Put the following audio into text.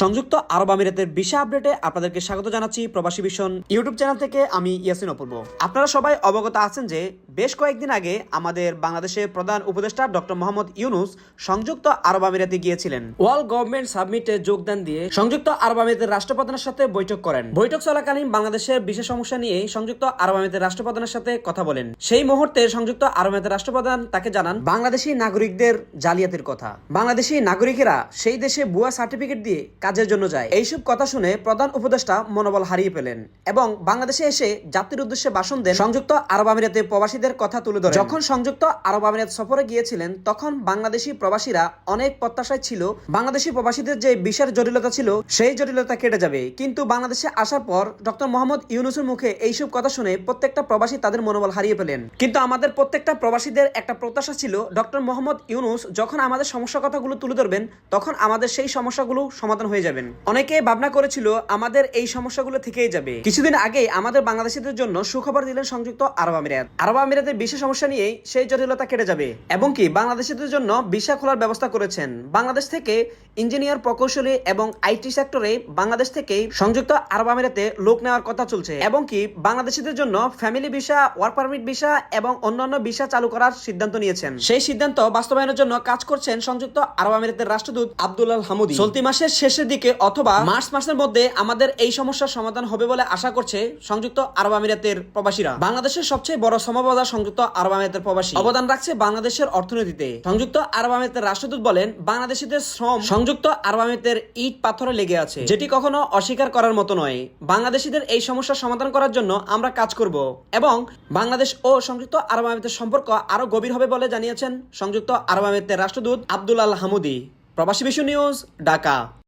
সংযুক্ত আরব আমিরাতের বিশা আপডেটে আপনাদেরকে স্বাগত জানাচ্ছি প্রবাসী ভীষণ ইউটিউব চ্যানেল থেকে আমি ইয়াসিন অপূর্ব। আপনারা সবাই অবগত আছেন যে বেশ কয়েকদিন আগে আমাদের বাংলাদেশের প্রধান উপদেষ্টা ডক্টর মোহাম্মদ ইউনুস সংযুক্ত আরব আমিরাতে গিয়েছিলেন। ওয়ার্ল্ড গভর্নমেন্ট সাবমিটে যোগদান দিয়ে সংযুক্ত আরব আমিরাতের রাষ্ট্রপ্রধানের সাথে বৈঠক করেন। বৈঠক চলাকালীন বাংলাদেশের বিশেষ সমস্যা নিয়ে সংযুক্ত আরব আমিরাতের রাষ্ট্রপ্রধানের সাথে কথা বলেন। সেই মুহূর্তে সংযুক্ত আরব আমিরাতের রাষ্ট্রপ্রধান তাকে জানান, বাংলাদেশি নাগরিকদের জালিয়াতির কথা। বাংলাদেশি নাগরিকেরা সেই দেশে ভুয়া সার্টিফিকেট দিয়ে কাজের জন্য যায়। এইসব কথা শুনে প্রধান উপদেষ্টা মনোবল হারিয়ে ফেলেন এবং বাংলাদেশে এসে জাতির উদ্দেশ্যে ভাষণ দেন সংযুক্ত আরব আমিরাতে প্রবাসীদের কথা তুলে ধরেন। যখন সংযুক্ত আরব আমিরাত সফরে গিয়েছিলেন, তখন বাংলাদেশি প্রবাসীরা অনেক প্রত্যাশায় ছিল, বাংলাদেশি প্রবাসীদের যে বিশাল জটিলতা ছিল, সেই জটিলতা কেটে যাবে। কিন্তু বাংলাদেশে আসার পর ডক্টর মোহাম্মদ ইউনুসের মুখে এইসব কথা শুনে প্রত্যেকটা প্রবাসী তাদের মনোবল হারিয়ে ফেলেন। কিন্তু আমাদের প্রত্যেকটা প্রবাসীদের একটা প্রত্যাশা ছিল, ডক্টর মোহাম্মদ ইউনুস যখন আমাদের সমস্যা কথাগুলো তুলে ধরবেন, তখন আমাদের সেই সমস্যাগুলো সমাধান হয়ে যাবেন। অনেকে ভাবনা করেছিল, আমাদের এই সমস্যাগুলো থেকেই যাবে। কিছুদিন আগে আমাদের বাংলাদেশিদের জন্য সুখবর দিলেন সংযুক্ত আরব আমিরাত। আরব আমিরাতের বিশেষ সমস্যা নিয়ে সেই জটিলতা কেটে যাবে। এবং কি, বাংলাদেশিদের জন্য ভিসা খোলার ব্যবস্থা করেছেন। বাংলাদেশ থেকে ইঞ্জিনিয়ার প্রকৌশলী এবং আইটি সেক্টরে বাংলাদেশ থেকে সংযুক্ত আরব আমিরাতে লোক নেওয়ার কথা চলছে। এবং কি, বাংলাদেশিদের জন্য family visa, work permit visa এবং অন্যান্য ভিসা চালু করার সিদ্ধান্ত নিয়েছেন। সেই সিদ্ধান্ত বাস্তবায়নের জন্য কাজ করছেন সংযুক্ত আরব আমিরাতের রাষ্ট্রদূত আব্দুল্লাহ হামুদি। চলতি মাসের শেষের দিকে অথবা মার্চ মাসের মধ্যে আমাদের এই সমস্যার সমাধান হবে বলে আশা করছে সংযুক্ত আরব আমিরাতের প্রবাসীরা। বাংলাদেশের সবচেয়ে বড় সমবাজার সংযুক্ত আরব আমিরাতের প্রবাসী। অবদান রাখছে বাংলাদেশের অর্থনীতিতে। সংযুক্ত আরব আমিরাতের রাষ্ট্রদূত বলেন, বাংলাদেশিদের শ্রম সংযুক্ত আরব আমিরাতের ইট পাথরে লেগে আছে, যেটি কখনো অস্বীকার করার মতো নয়। বাংলাদেশিদের এই সমস্যার সমাধান করার জন্য আমরা কাজ করব এবং বাংলাদেশ ও সংযুক্ত আরব আমিরাতের সম্পর্ক আরও গভীর হবে বলে জানিয়েছেন সংযুক্ত আরব আমিরাতের রাষ্ট্রদূত আব্দুল আল হামুদি। প্রবাসী বিশ্ব নিউজ, ঢাকা।